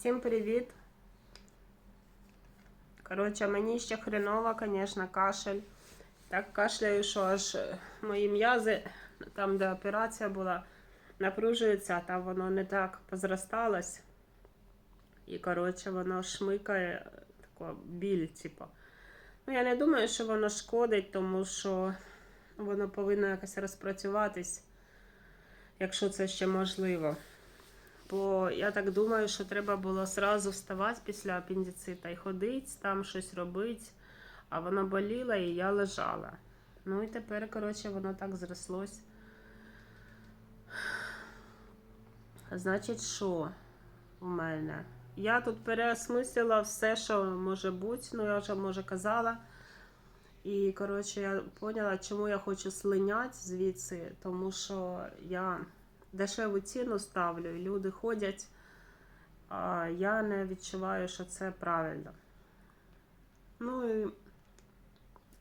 Всім привіт. Коротше, мені ще хреново, звісно, кашель. Так кашляю, що аж е, мої м'язи, там, де операція була, напружуються, а там воно не так позросталось. І, коротше, воно шмикає е, тако біль, типу. Ну, я не думаю, що воно шкодить, тому що воно повинно якось розпрацюватись, якщо це ще можливо. Бо я так думаю, що треба було сразу вставати після апендицита і ходити, там щось робити, а воно боліло і я лежала. Ну і тепер, коротше, воно так зрослось. Значить, що у мене? Я тут переосмислила все, що може бути, ну я вже може казала. І, коротше, я поняла, чому я хочу слиняти звідси, тому що я дешеву ціну ставлю, і люди ходять, а я не відчуваю, що це правильно. Ну і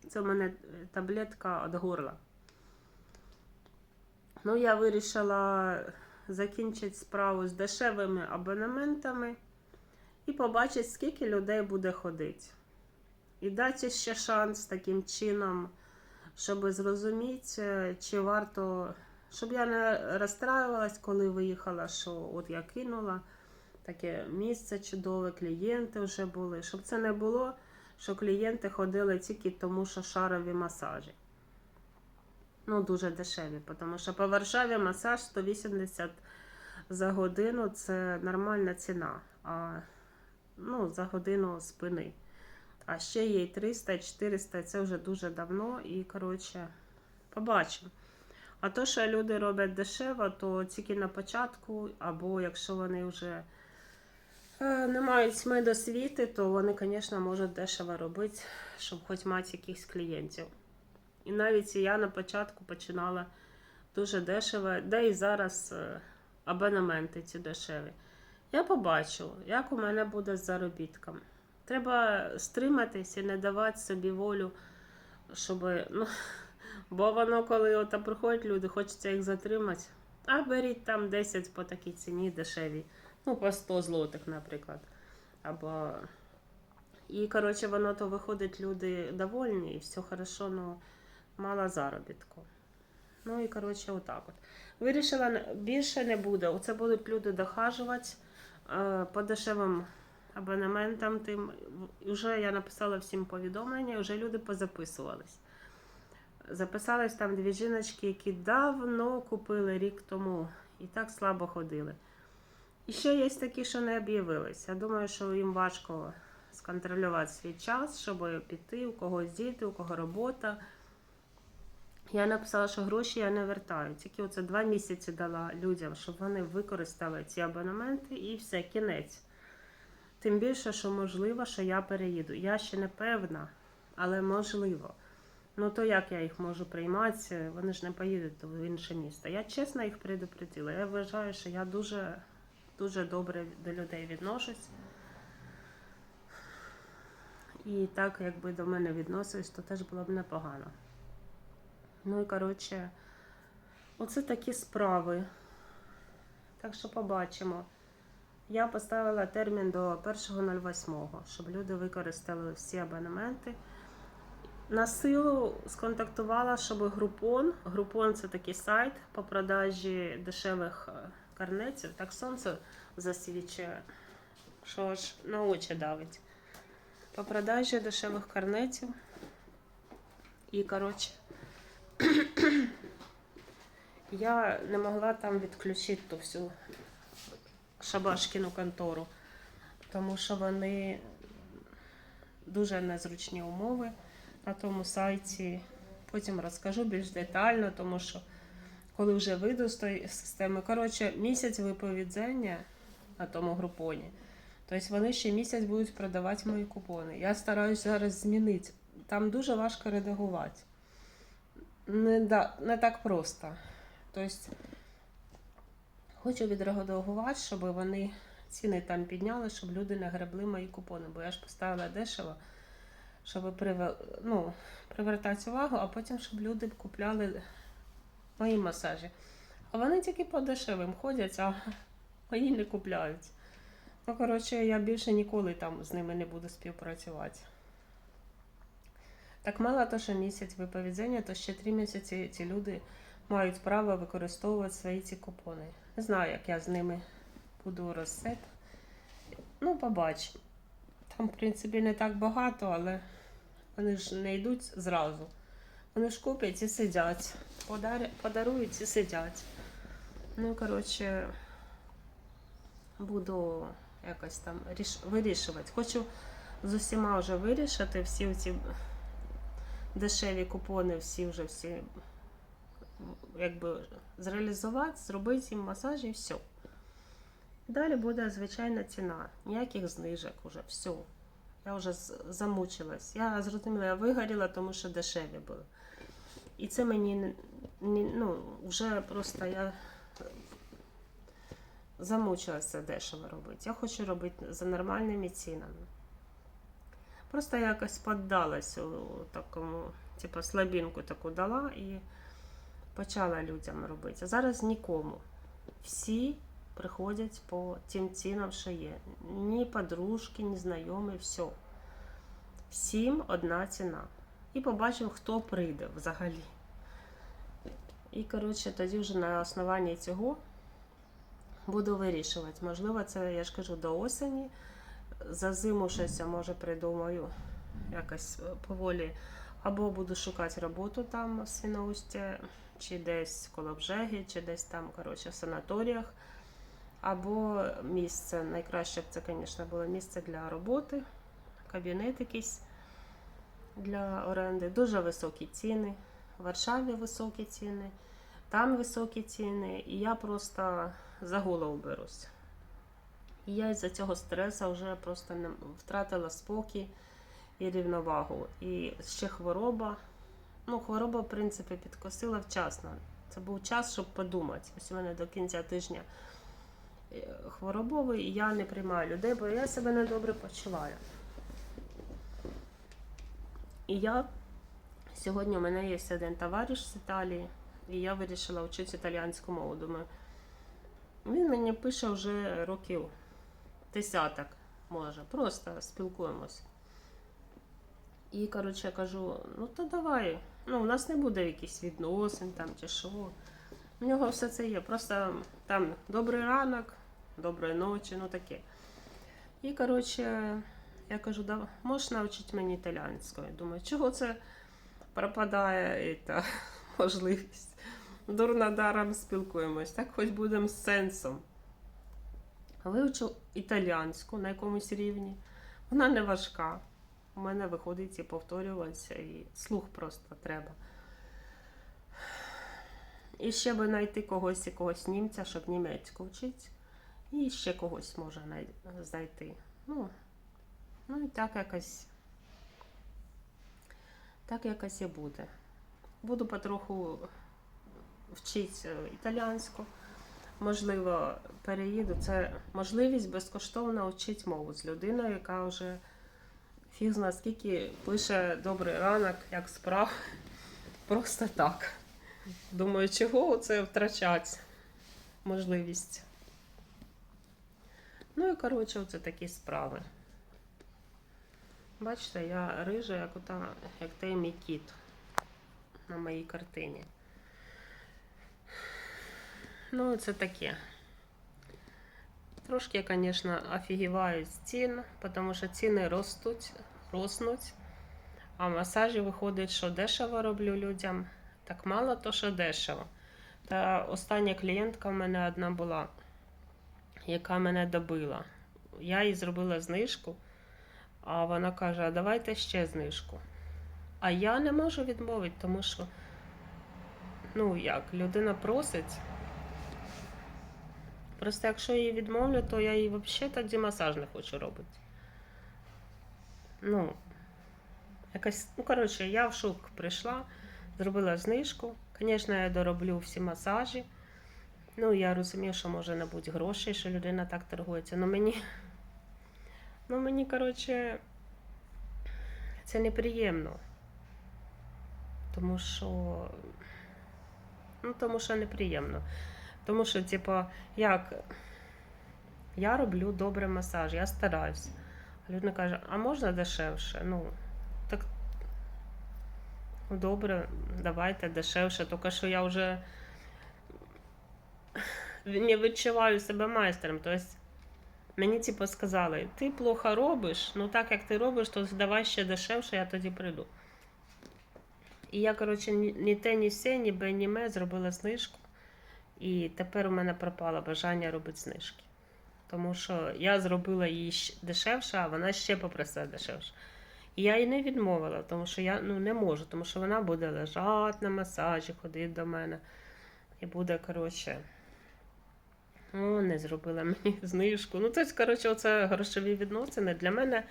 це в мене таблетка від горла. Ну, я вирішила закінчити справу з дешевими абонементами і побачити, скільки людей буде ходити. І дати ще шанс таким чином, щоб зрозуміти, чи варто, щоб я не розстраювалась, коли виїхала, що от я кинула таке місце чудове, клієнти вже були, щоб це не було, що клієнти ходили тільки тому, що шарові масажі. Ну, дуже дешеві, тому що по Варшаві масаж 180 за годину це нормальна ціна. А ну, за годину спини. А ще є 300, 400, це вже дуже давно і, коротше, побачимо. А то, що люди роблять дешево, то тільки на початку, або якщо вони вже е, не мають медосвіти, то вони, звісно, можуть дешево робити, щоб хоч мати якихось клієнтів. І навіть я на початку починала дуже дешево, де і зараз е, абонементи ці дешеві. Я побачу, як у мене буде з заробітком. Треба стриматись і не давати собі волю, щоб. Ну, бо воно, коли от приходять люди, хочеться їх затримати. А беріть там 10 по такій ціні дешеві. Ну, по 100 злотих, наприклад. Або... І, коротше, воно то виходить, люди довольні, і все хорошо, ну мало заробітку. Ну і коротше, отак от. Вирішила, більше не буде. Оце будуть люди дохажувати е, по дешевим абонементам. Тим вже я написала всім повідомлення, вже люди позаписувались. Записались там дві жіночки, які давно купили рік тому і так слабо ходили. І ще є такі, що не об'явились. Я думаю, що їм важко сконтролювати свій час, щоб піти, у когось діти, у кого робота. Я написала, що гроші я не вертаю. Тільки оце два місяці дала людям, щоб вони використали ці абонементи і все, кінець. Тим більше, що можливо, що я переїду. Я ще не певна, але можливо. Ну то як я їх можу приймати? Вони ж не поїдуть в інше місто. Я чесно їх предупредила. Я вважаю, що я дуже, дуже добре до людей відношусь. І так, якби до мене відносились, то теж було б непогано. Ну і коротше, оце такі справи. Так що побачимо. Я поставила термін до 1.08, щоб люди використали всі абонементи. На силу сконтактувала, щоб групон. Групон це такий сайт по продажі дешевих е, карнетів. Так сонце засвічує, що аж на очі давить. По продажі дешевих карнетів. І, коротше, я не могла там відключити ту всю шабашкіну контору, тому що вони дуже незручні умови на тому сайті. Потім розкажу більш детально, тому що коли вже вийду з тої системи, коротше, місяць виповідзення на тому групоні. Тобто вони ще місяць будуть продавати мої купони. Я стараюся зараз змінити. Там дуже важко редагувати. Не, да, не так просто. Тобто, хочу відреагувати, щоб вони ціни там підняли, щоб люди не гребли мої купони. Бо я ж поставила дешево, щоб привер... ну, привертати увагу, а потім, щоб люди купляли мої масажі. А вони тільки по дешевим ходять, а мої не купляють. Ну, коротше, я більше ніколи там з ними не буду співпрацювати. Так мало то, що місяць виповідзення, то ще три місяці ці люди мають право використовувати свої ці купони. Не знаю, як я з ними буду розсет. Ну, побачимо. Там, в принципі, не так багато, але вони ж не йдуть зразу. Вони ж куплять і сидять. Подар... Подарують і сидять. Ну, коротше, буду якось там ріш... вирішувати. Хочу з усіма вже вирішити всі ці дешеві купони, всі вже всі якби зреалізувати, зробити їм масаж і все. Далі буде звичайна ціна. Ніяких знижок уже, все. Я вже замучилась. Я зрозуміла, я вигоріла, тому що дешеві були. І це мені ну, вже просто я замучилася дешево робити. Я хочу робити за нормальними цінами. Просто якось поддалась у такому, типу, слабінку таку дала і почала людям робити. А зараз нікому. Всі приходять по тим цінам, що є. Ні подружки, ні знайомі, все. Всім одна ціна. І побачимо, хто прийде взагалі. І, коротше, тоді вже на основанні цього буду вирішувати. Можливо, це, я ж кажу, до осені. За зиму щось може придумаю якось е, поволі. Або буду шукати роботу там в Свіноусті, чи десь коло Бжеги, чи десь там, коротше, в санаторіях. Або місце. Найкраще б це, звісно, було місце для роботи, кабінет якийсь для оренди. Дуже високі ціни. В Варшаві високі ціни, там високі ціни, і я просто за голову берусь. І я із-за цього стресу вже просто не втратила спокій і рівновагу. І ще хвороба. Ну, хвороба, в принципі, підкосила вчасно. Це був час, щоб подумати. Ось у мене до кінця тижня хворобовий, і я не приймаю людей, бо я себе недобре почуваю. І я сьогодні у мене є один товариш з Італії, і я вирішила вчити італійську мову. Думаю, він мені пише вже років десяток, може, просто спілкуємось. І, коротше, я кажу, ну то давай. Ну, у нас не буде якихось відносин там чи що. У нього все це є. Просто там добрий ранок, доброї ночі, ну таке. І, коротше, я кажу, да, можеш навчити мені італійською. Думаю, чого це пропадає та, можливість. Дурна даром спілкуємось, так хоч будемо з сенсом. Вивчу італійську на якомусь рівні. Вона не важка. У мене виходить і повторюватися, і слух просто треба. І ще би знайти когось якогось німця, щоб німецьку вчити. І ще когось може знайти. Ну, ну і так якось. Так якось і буде. Буду потроху вчити е, італійську. Можливо, переїду. Це можливість безкоштовно вчити мову з людиною, яка вже фіг зна скільки пише добрий ранок, як справ. Просто так. Думаю, чого це втрачати можливість. Ну і коротше, оце такі справи. Бачите, я рижа, як ота, як той мій кіт на моїй картині. Ну, це таке. Трошки, я, звісно, офігіваю з цін, тому що ціни ростуть, роснуть. А масажі виходить, що дешево роблю людям. Так мало, то що дешево. Та остання клієнтка в мене одна була, яка мене добила. Я їй зробила знижку, а вона каже: а давайте ще знижку. А я не можу відмовити, тому що, ну як, людина просить. Просто якщо я її відмовлю, то я їй взагалі тоді масаж не хочу робити. Ну, якась, ну, коротше, я в шок прийшла, зробила знижку. Звісно, я дороблю всі масажі. Ну, я розумію, що може не бути грошей, що людина так торгується. Ну мені, ну мені, коротше, це неприємно. Тому що, ну, тому що неприємно. Тому що, типу, як Я роблю добрий масаж, я стараюсь. Людина каже, а можна дешевше? Ну, так ну, добре, давайте дешевше. Тільки що я вже не відчуваю себе майстером. Тобто мені типу сказали, ти плохо робиш, ну так як ти робиш, то давай ще дешевше, я тоді прийду. І я, коротше, ні, те, ні все, ні бе, ні ме зробила знижку. І тепер у мене пропало бажання робити знижки. Тому що я зробила її дешевше, а вона ще попросила дешевше. І я їй не відмовила, тому що я ну, не можу, тому що вона буде лежати на масажі, ходити до мене. І буде, коротше, о, не зробила мені знижку. Ну, тобто, коротше, оце грошові відносини. Для мене,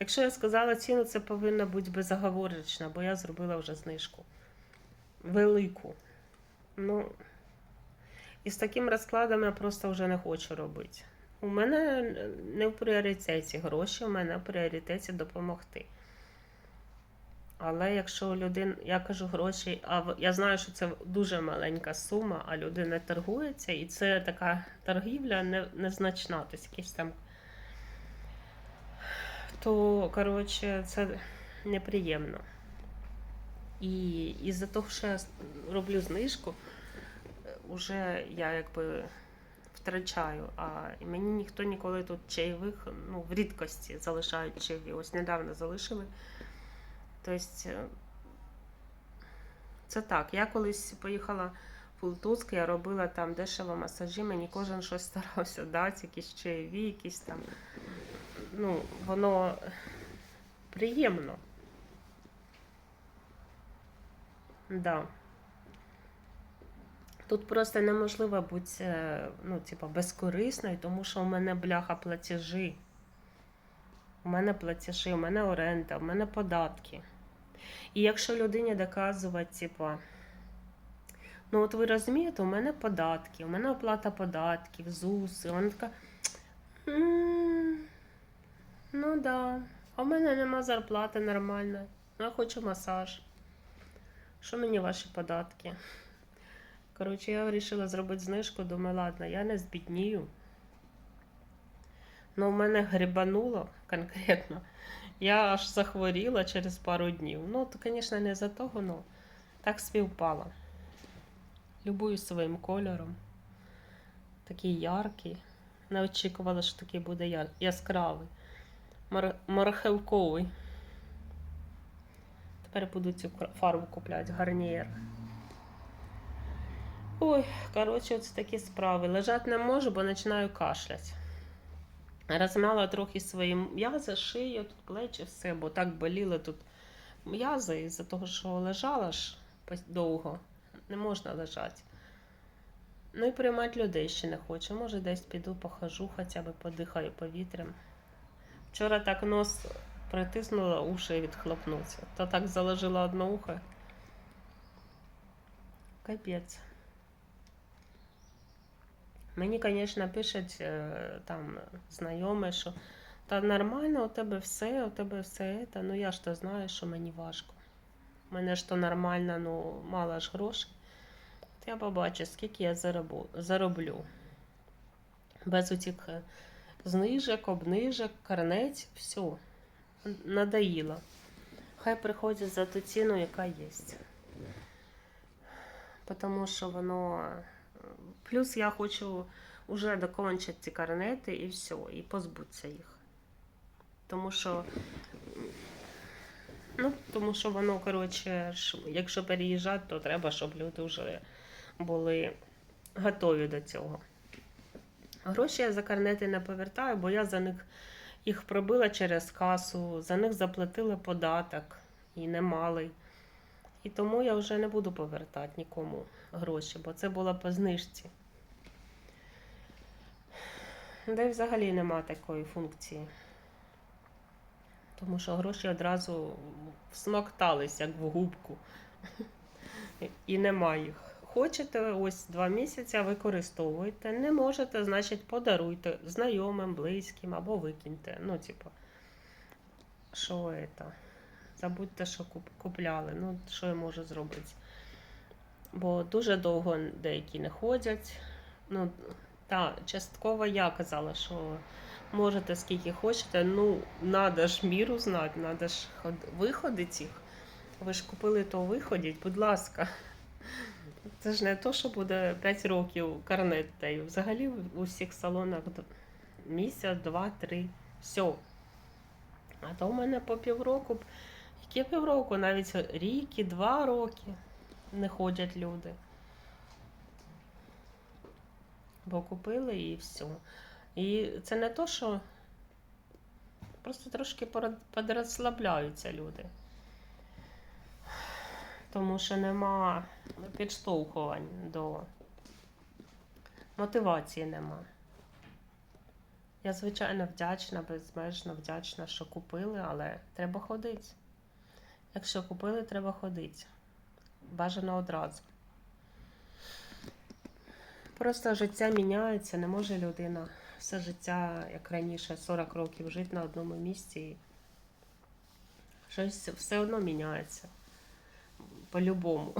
якщо я сказала ціну, це повинно бути безоговорочно, бо я зробила вже знижку. Велику. Ну, і з таким розкладом я просто вже не хочу робити. У мене не в пріоритеті гроші, у мене в пріоритеті допомогти. Але якщо у я кажу гроші, а я знаю, що це дуже маленька сума, а людина торгується, і це така торгівля не, незначна, тобто якісь там. То, коротше, це неприємно. І із-за того, що я роблю знижку, вже я якби втрачаю. А мені ніхто ніколи тут чайових, ну, в рідкості залишають чайові. Ось недавно залишили. Тобто, е, це так. Я колись поїхала в Лутуцьк, я робила там дешево масажі, мені кожен щось старався дати, якісь чайові, якісь там. Ну, воно приємно. Да. Тут просто неможливо бути е, ну, типа, безкорисною, тому що у мене бляха платежі. У мене платежі, у мене оренда, у мене податки. І якщо людині доказувати, типа, ну от ви розумієте, у мене податки, у мене оплата податків, ЗУС, і вона така. «М, Ну да, а в мене нема зарплати нормальної. Ну, Я хочу масаж. Що мені ваші податки? Коротше, я вирішила зробити знижку, думаю, ладно, я не збіднію. Ну, в мене грибануло конкретно. Я аж захворіла через пару днів. Ну, то, звісно, не за того, але так співпало. Любую своїм кольором. Такий яркий. Не очікувала, що такий буде яр... яскравий. Мар... Мархевковий. Тепер буду цю фарбу купляти, гарнієр. Ой, коротше, це такі справи. Лежати не можу, бо починаю кашляти. Розмяла трохи свої м'язи, шию, тут плечі, все, бо так боліли тут м'язи, із-за того, що лежала ж довго, не можна лежати. Ну і приймати людей ще не хочу. Може, десь піду, похожу, хоча б подихаю повітрям. Вчора так нос притиснула, уші відхлопнуться. То так заложила одне ухо. Капець. Мені, звісно, пишуть е, там знайомі, що та нормально, у тебе все, у тебе все це. Ну я ж то знаю, що мені важко. У мене ж то нормально, ну мало ж грошей. От я побачу, скільки я заробу, зароблю. Без утік е, знижок, обнижок, карнець, все. Надоїло. Хай приходять за ту ціну, яка є. Тому що воно. Плюс я хочу вже докончити ці карнети і все, і позбутися їх. Тому що. Ну, тому що воно, коротше, якщо переїжджати, то треба, щоб люди вже були готові до цього. Гроші я за карнети не повертаю, бо я за них їх пробила через касу, за них заплатила податок і немалий. І тому я вже не буду повертати нікому гроші, бо це було по знижці. Де взагалі нема такої функції. Тому що гроші одразу всмоктались, як в губку. І нема їх. Хочете ось два місяці, використовуйте. Не можете, значить, подаруйте знайомим, близьким або викиньте. Ну, типу, що це? Забудьте, що купляли. Ну, що я можу зробити? Бо дуже довго деякі не ходять. Ну, Так, частково я казала, що можете скільки хочете, ну, треба ж міру знати, треба ж ход- виходити їх. Ви ж купили, то виходіть, будь ласка. Це ж не то, що буде 5 років карнет. Взагалі в усіх салонах місяць, два, три, все. А то в мене по півроку, яке півроку, навіть рік і два роки не ходять люди. Бо купили і все. І це не то, що просто трошки подрозслабляються люди. Тому що нема підштовхувань до мотивації нема. Я, звичайно, вдячна, безмежно вдячна, що купили, але треба ходити. Якщо купили, треба ходити. Бажано одразу. Просто життя міняється, не може людина все життя, як раніше, 40 років жити на одному місці. Щось все одно міняється. По-любому.